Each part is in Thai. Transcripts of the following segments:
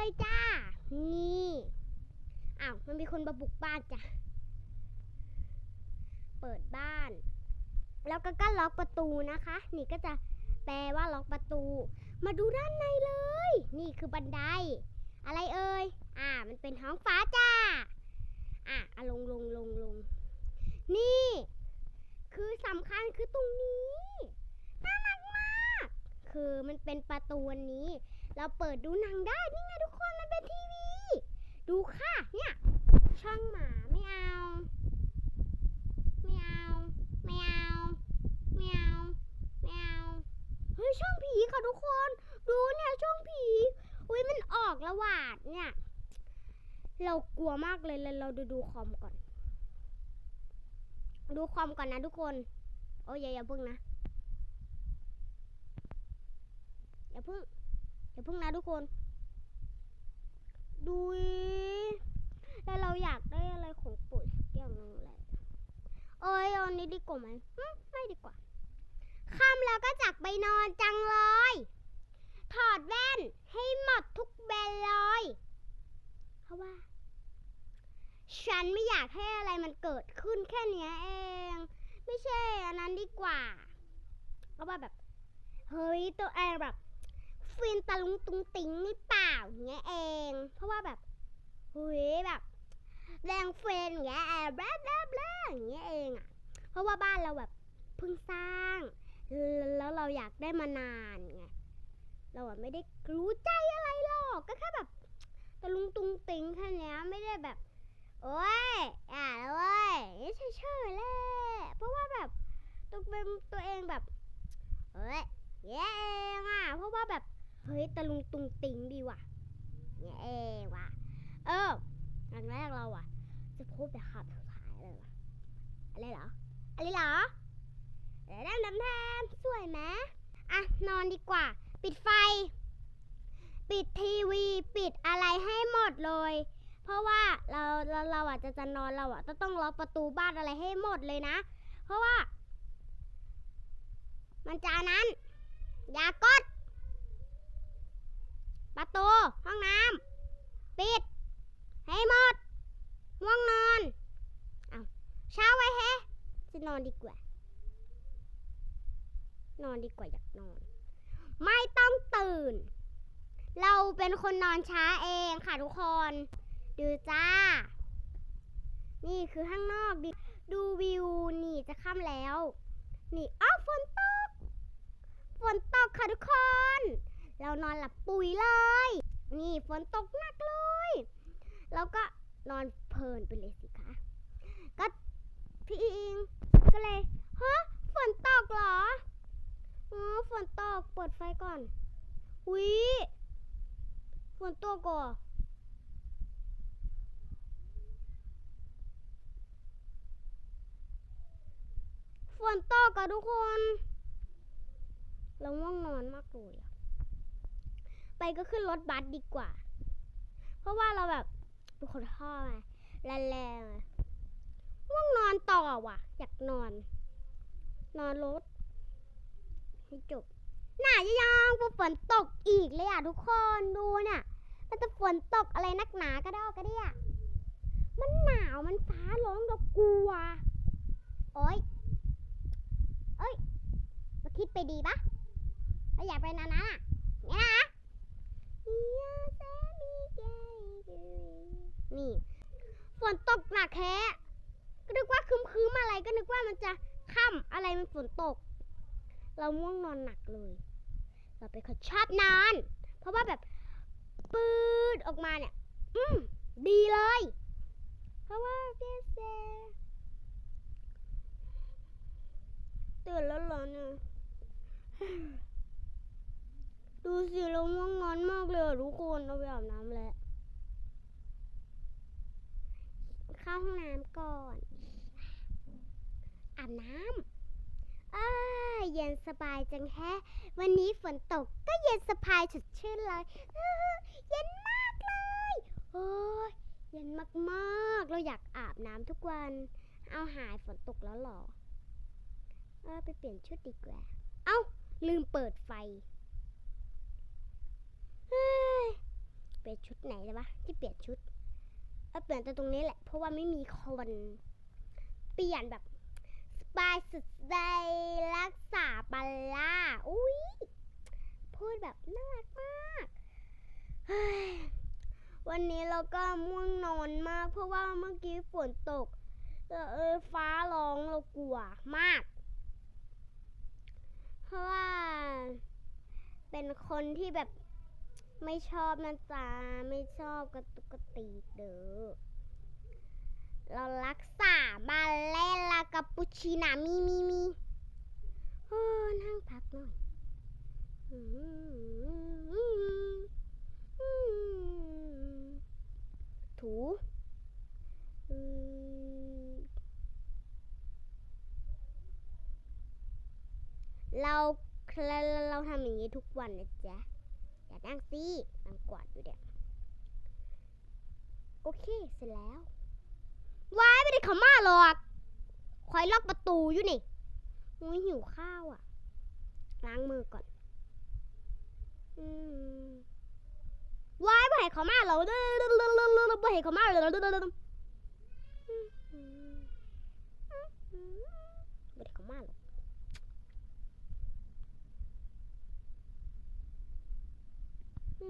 เลยจ้า นี่อ้าวมันมีคนมาบุกบ้านจ้ะ เปิดบ้าน แล้วก็ก็ล็อกประตูนะคะ นี่ก็จะแปลว่าล็อกประตู มาดูด้านในเลย นี่คือบันได อะไรเอ่ย อ่า มันเป็นท้องฟ้าจ้า อะอะลงลงลงลง นี่ คือสำคัญคือตรงนี้ น่ารักมาก คือมันเป็นประตูนี้ เราเปิดดูหนังได้ นี่ไงทุกคนมันเป็นทีวี ดูค่ะ เนี่ย ช่องหมาไม่เอา ไม่เอา ไม่เอา ไม่เอา ไม่เอา เฮ้ยช่องผีค่ะทุกคน ดูเนี่ยช่องผีอุ้ยมันออกแล้วหวาดเนี่ย เรากลัวมากเลยเลยเราดูดูคอมก่อน ดูคอมก่อนนะทุกคน โอ้ยอย่าอย่าพึ่งนะ อย่าพึ่ง ย่าพึ่งนะทุกคน ดูแล้วเราอยากได้อะไรของโปุ๋ยสักอย่างนึงแหละเอ้ยเอาอันนี้ดีกว่าไหมไม่ดีกว่าค่ำแล้วก็จักไปนอนจังเลย ถอดแว่นให้หมดทุกแบนเลยเพราะว่า ฉันไม่อยากให้อะไรมันเกิดขึ้นแค่เนี้ยเอง ไม่ใช่อันนั้นดีกว่า ก็ว่าแบบ เฮ้ยตัวเองแบบ ฟินตะลุงตุงติงนี่เปล่าอย่างเงี้ยเอง เพราะว่าแบบเฮ้ยแบบแรงเฟรนอย่างเงี้ยแอบแบลาบลาบลาอย่างเงี้ยเองอะ เพราะว่าบ้านเราแบบเพิ่งสร้าง แล้วเราอยากได้มานานไงเราอะไม่ได้รู้ใจอะไรหรอกก็แค่แบบตะลุงตุงติงแค่เนี้ยไม่ได้แบบโอ้ยอ่าแล้วเว้ยเฉยๆแหละเพราะว่าแบบตัวเป็นตัวเองแบบเฮ้ยแย่เองอะเพราะว่าแบบ เฮ้ยตะลุงตุงติงดีว่ะแย่เองว่ะ เอออันแรกเราอะ จะพูดแบบคำสุดท้ายเลยว่ะอะไรเหรออะไรเหรอเดี๋ยวน้ำน้ำแทนสวยไหมอะนอนดีกว่า ปิดไฟ ปิดทีวี ปิดอะไรให้หมดเลย เพราะว่าเราเราเราอะจะจะนอนเราอะต้องต้องล็อกประตูบ้านอะไรให้หมดเลยนะ เพราะว่า มันจะอันนั้น อย่ากด ประตู ห้องน้ำปิด ให้หมดง่วงนอนเอาเช้าไว้แฮะจะนอนดีกว่า นอนดีกว่าอยากนอน ไม่ต้องตื่น เราเป็นคนนอนช้าเองค่ะทุกคน ดูจ้า นี่คือข้างนอกดิดูวิวนี่จะค่ำแล้ว นี่อ้าวฝนตก ฝนตกค่ะทุกคน เรานอนหลับปุ๋ยเลย นี่ฝนตกหนักเลยแล้วก็นอนเพลินไปเลยสิคะ ก็พี่อิงก็เลยฮะฝนตกเหรออ๋อฝนตกเปิดไฟก่อนหุยฝนตกก่อฝนตกอะทุกคน เราง่วงนอนมากเลยอะ ไปก็ขึ้นรถบัสดีกว่า เพราะว่าเราแบบเป็นคนท่อไงแรงๆง่วงนอนต่อว่ะ อยากนอน นอนรถให้จบหนาจะยังพอฝนตกอีกเลยอะทุกคนดูเนี่ยมันจะฝนตกอะไรนักหนาก็ได้ก็ได้อะมันหนาวมันฟ้าร้องเรากลัวโอ๊ยเอ้ยเราคิดไปดีปะเราอยากไปนานๆเนี่ยนะ นี่ฝนตกหนักแค่ก็นึกว่าคืมๆอะไรก็นึกว่ามันจะค่ำอะไรมันฝนตก เราง่วงนอนหนักเลย เราเป็นคนชอบนอนเพราะว่าแบบปืดออกมาเนี่ย อืมดีเลย เพราะว่าเพียเซตื่นแล้วเหรอเนี่ย ดูสิเราง่วงนอนมากเลยทุกคนเราไปอาบน้ำแล้วเข้าห้องน้ำก่อนอาบน้ำอ้าเย็นสบายจังแฮะ วันนี้ฝนตกก็เย็นสบายสดชื่นเลยเย็นมากเลยโอ้ยเย็นมากๆ เราอยากอาบน้ำทุกวัน เอาหายฝนตกแล้วหรอ เออไปเปลี่ยนชุดดีกว่า เอ้าลืมเปิดไฟ เปลี่ยนชุดไหนเลยวะที่เปลี่ยนชุดเออเปลี่ยนแต่ตรงนี้แหละ เพราะว่าไม่มีคนเปลี่ยนแบบสบายสุดใจรักษาปลาล่าอุ้ยพูดแบบน่ารักมากวันนี้เราก็ม่วงนอนมาก เพราะว่าเมื่อกี้ฝนตกเออฟ้าร้องเรากลัวมาก เพราะว่า เป็นคนที่แบบ ไม่ชอบนะจ๊ะไม่ชอบกระตุกกระติกเด้อเรารักษามาเล่นลากาปูชินามีมีมีโอ้นั่งพักหน่อยถูเราเราเราทำอย่างนี้ทุกวันนะจ๊ะ อย่านั่งสินั่งกวาดอยู่เดี๋ยวโอเค เสร็จแล้วว้ายไม่ได้ขามาหรอกคอยล็อกประตูอยู่นี่อุ้ยหิวข้าวอะ ล้างมือก่อนอว้ายไม่ให้เขามาหรอกไม่ให้เขามาหรอกไม่ได้เขามาหรอก อืมอืมเฮ้ยอืมอืมหืมหืมอืม ดู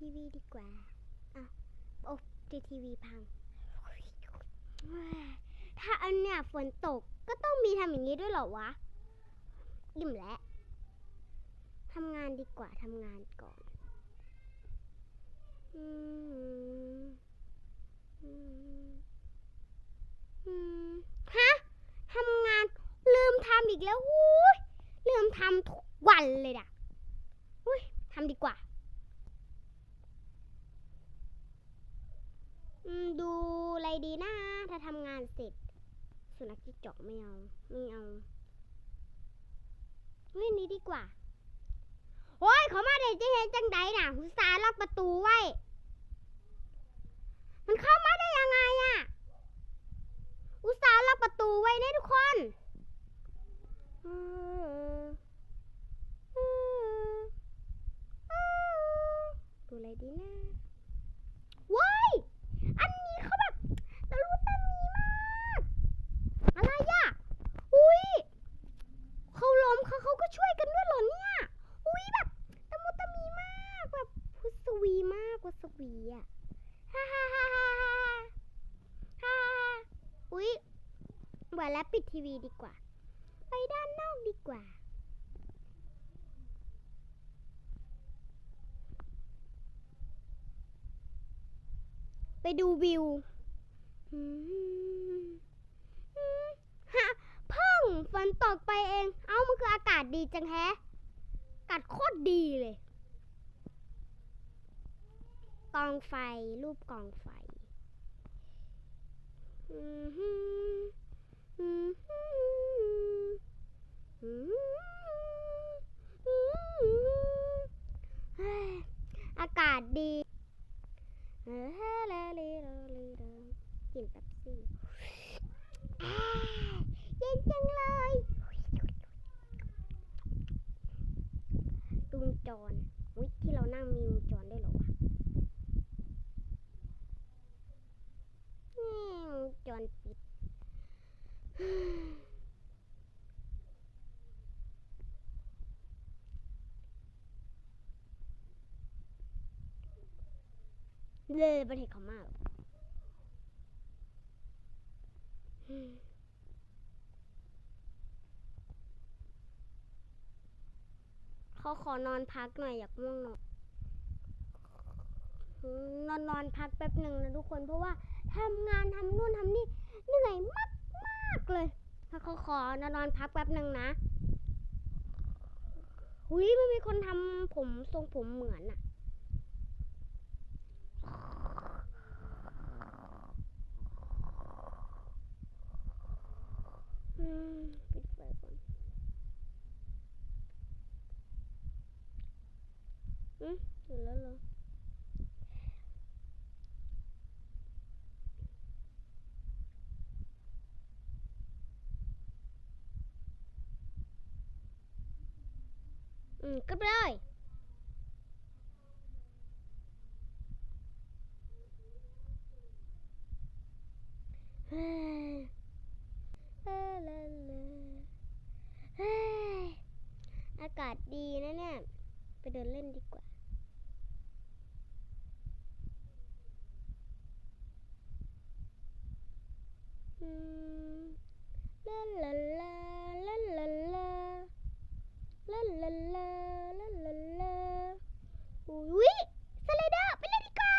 ทีวีดีกว่าอะโอ้ดูทีวีพัง ถ้าอันเนี้ยฝนตก ก็ต้องมีทำอย่างนี้ด้วยเหรอวะอิ่มแล้วทำงานดีกว่าทำงานก่อนอืมอืมอืมฮะทำงานลืมทำอีกแล้วอุ้ยลืมทำทุกวันเลยด่ะอุ้ยทำดีกว่าดูอะไรดีนะถ้าทำงานเสร็จ สุนัขจิ้งจอกไม่เอาไม่เอาเฮ้ยนี้ดีกว่าโอ้ยเขามาได้จะเห็นจังใดน่ะหุสาห์ล็อกประตูไว้ มันเข้ามาได้ยังไงอะอุตส่าห์ล็อกประตูไว้เนี่ยทุกคนเออเออเออดูอะไรดีนะว้ายอันนี้เขาแบบตะลุตะมีมาก อะไรอะอุ้ยเขาล้มเขาเขาก็ ช่วยกันด้วยเหรอเนี่ย อุ้ยแบบตะมุตะมีมากแบบพุสวีมากกว่าสวีอะฮ่าฮ่าฮ่าฮ่าฮ่าฮ่าอุ้ยว่าแล้วปิดทีวีดีกว่า ไปด้านนอกดีกว่าไปดูวิวอืมอืมฮะเพิ่งฝ นตกไปเอง เอ้ามันคืออากาศดีจังแฮะอากาศโคตรดีเลย กองไฟรูปกองไฟอากาศดีเออลาลีลาลีลกินแป๊บซี่อ่าเย็นจังเลยวง จรอุ๊ยที่เรานั่งมีวงจรได้หรอวะนี่วงจรปิด เลยประเทศเขามากอืม เขาขอนอนพักหน่อยอยากง่วงนอนนอนนอนพักแป๊บหนึ่งนะทุกคนเพราะว่าทำงานทำนู่นทำนี่เหนื่อยมากมากเลยถ้าเขาขอนอนนอนพักแป๊บหนึ่งนะหุยมันมีคนทำผมทรงผมเหมือนอะอืมปิดไฟก่อน อืมอยู่แล้วเหรออืมก็ไปเลยเฮ้ยลาลาเฮ้ยอากาศดีนะเนี่ย ไปเดินเล่นดีกว่า ลาลาลาลาลาลาลาลาลาลาลาลาอุ้ยสไลเดอร์ไปเลยดีกว่า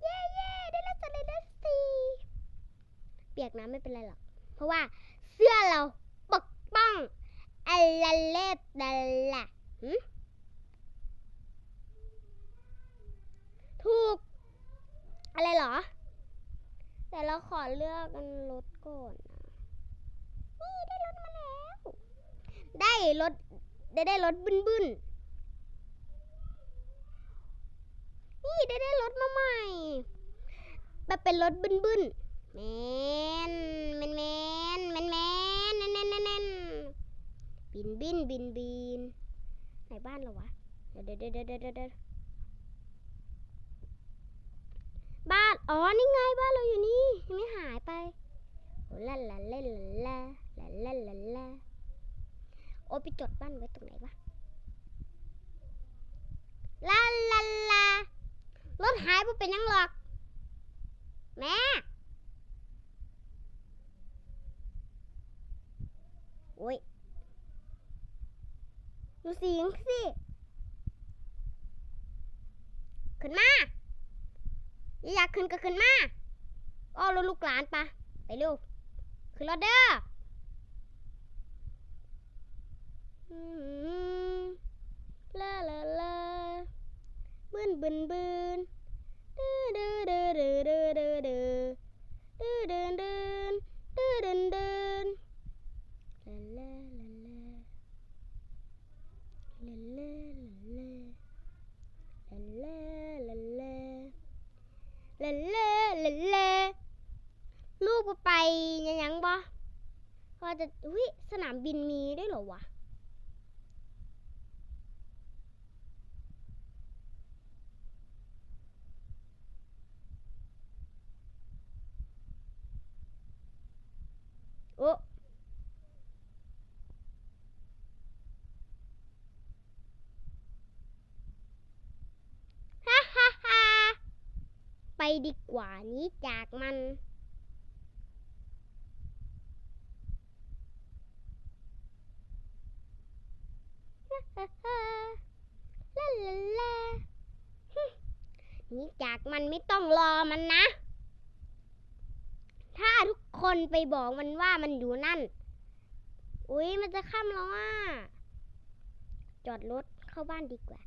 เย่เย่ได้แล่นสไลเดอร์สีเปียกน้ำไม่เป็นไรหรอก เพราะว่าเสื้อเราปกป้องอัลลาเลตดัลละหึถูก อะไรเหรอ แต่เราขอเลือกกันรถก่อนนะนี่ได้รถมาแล้ว ได้รถได้ได้รถบึนบึนนี่ได้ได้รถมาใหม่แบบเป็นรถบึนบึนแมนแมนแมนแมนแมนแนนแนนแนนแนนบินบินบินบินไหนบ้านเราวะเดี๋ยวเดี๋ยวเดี๋ยวเดี๋ยวเดี๋ยวเดี๋ยวบ้าน อ๋อ นี่ไงบ้านเราอยู่นี่ยังไม่หายไปโอ้ลาลาลาลาลาลาลาลาลาโอ้ไปจดบ้านไว้ตรงไหนวะลาลาลารถหายบ่เป็นยังหรอก แม่โอ้ยดูเสียงสิ ขึ้นมา อยากขึ้นก็ขึ้นมาอ้อรถลูกหลานปะไปเร็วขึ้นรถเด้อลาลาลาบึนบึนบึนดื้อดื้อดื้อดื้อดื้อดื้อดื้อดื้อดื้อดื้อดื้อดื้อ ยังยังบ่พอจะอุ้ยสนามบินมีได้เหรอวะโอ้ฮ่าฮ่าฮ่าไปดีกว่านี้จากมัน ฮ่าฮ่าฮ่าลาลาลาฮึหนีจาก มันไม่ต้องรอมันนะ ถ้าทุกคนไปบอกมันว่ามันอยู่นั่น อุ๊ยมันจะค่ำแล้วอะ จอดรถเข้าบ้านดีกว่า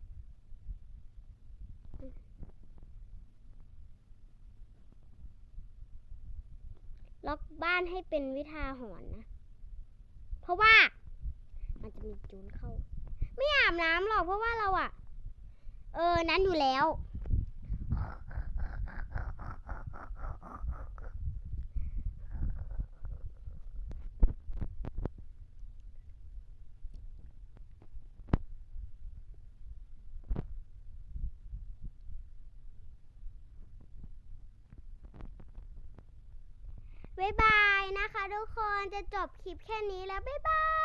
ล็อกบ้านให้เป็นวิทาหรณ์นะ เพราะว่า มันจะมีจูนเข้า ไม่อาบน้ำหรอกเพราะว่าเราอะเออ นั้นอยู่แล้ว บ๊ายบายนะคะทุกคนจะจบคลิปแค่นี้แล้วบ๊ายบาย